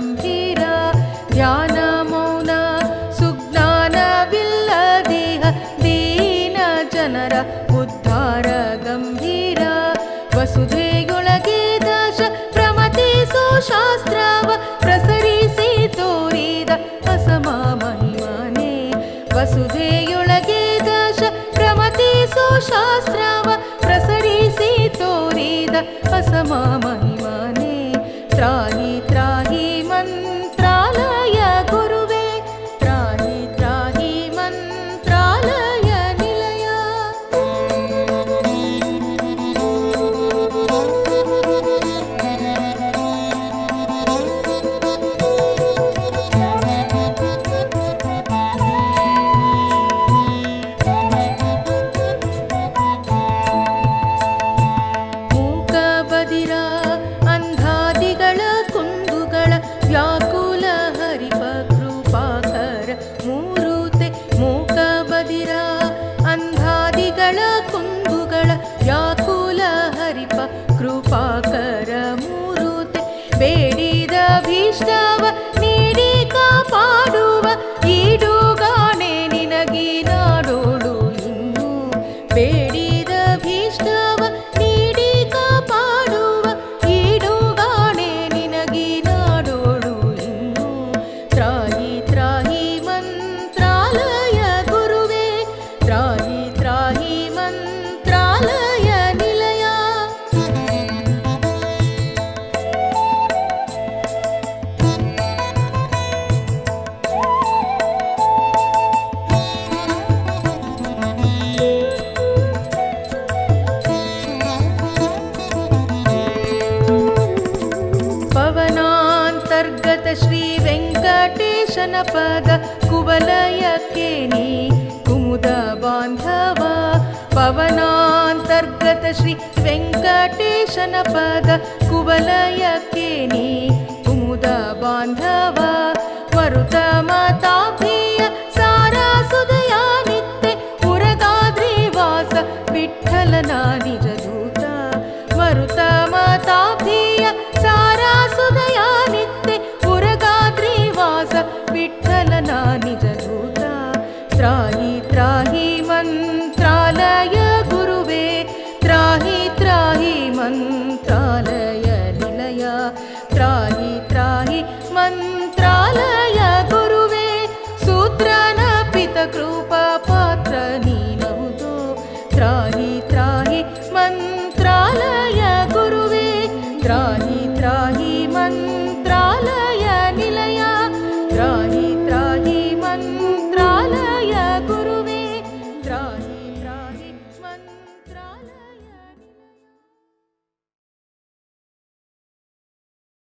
गं ज्ञानमौन सुज्ञानविल्लदिह मौन दीन जनर उद्धार गम्भीरा। वसुधेयुलगे दश प्रमति सुशास्त्राव प्रसरिसि तोरिद असमा महिमाने। वसुधेयुलगे दश प्रमति सुशास्त्राव प्रसरिसि तोरिद असमा महिमाने। कुबलयकेणी कुमुदबान्धवा पवनान्तर्गतश्री वेङ्कटेशन पग कुबलयकेणि कुमुद बान्धवा वरुतमाताभि सारासुदया नित्ये पुरदाधेवास विठ्ठलनानि जगति విఠల నా నిజ దూత. త్రాహి త్రాహి మంత్రాలయ గురువే. త్రాహి త్రాహి మంత్రాలయ నిలయ. త్రాహి త్రాహి మంత్రాలయ గురువే. సూత్రన పిత కృపా పాత్ర నీలవుతో త్రాహి త్రాహి మంత్రాలయ గురువే. త్రాహి